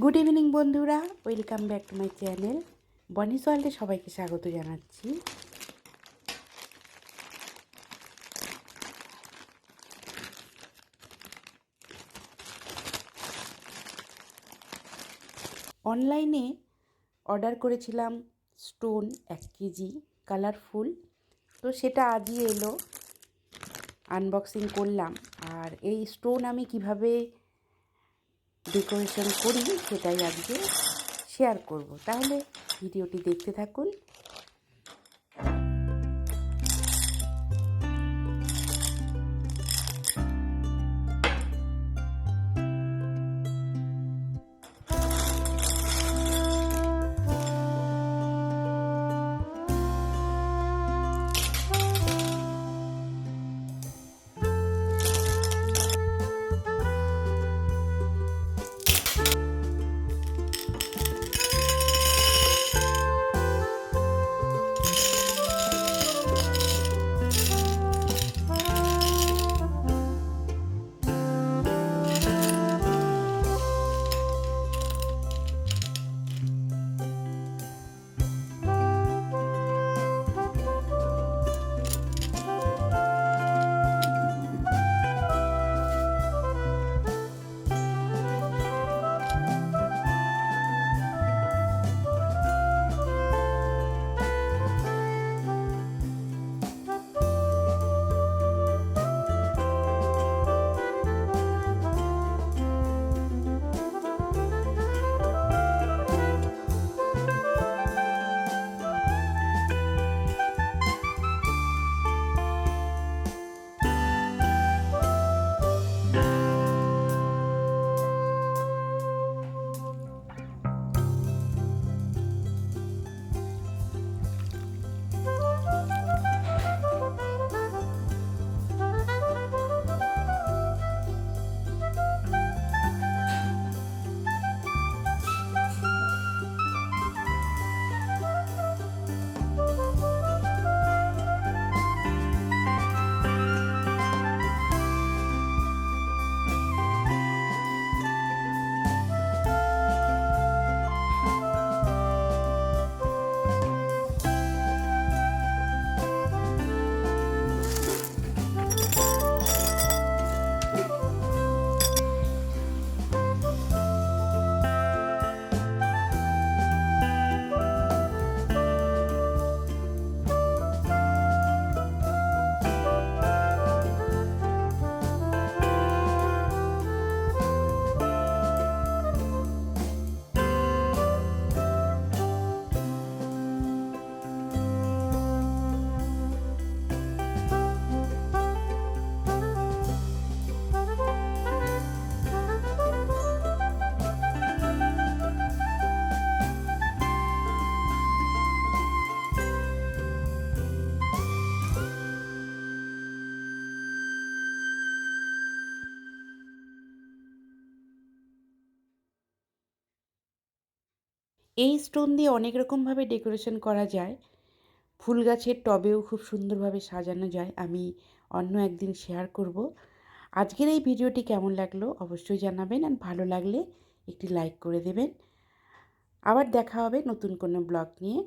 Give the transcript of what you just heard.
Good evening বন্ধুরা। Welcome back to my channel বনিস ওয়ার্ল্ডে সবাইকে স্বাগত জানাচ্ছি। অনলাইনে অর্ডার করেছিলাম স্টোন এক কেজি কালারফুল তো সেটা আজই এলো। আনবক্সিং করলাম। আর এই স্টোন আমি কীভাবে ডেকোরেশন করি সেটাই আজকে শেয়ার করব। তাহলে ভিডিওটি দেখতে থাকুন। এই স্টোন দিয়ে অনেক রকমভাবে ডেকোরেশন করা যায়। ফুল গাছের টবেও খুব সুন্দরভাবে সাজানো যায়। আমি অন্য একদিন শেয়ার করব। আজকের এই ভিডিওটি কেমন লাগল অবশ্যই জানাবেন আর ভালো লাগলে একটি লাইক করে দেবেন। আবার দেখা হবে নতুন কোনো ব্লগ নিয়ে।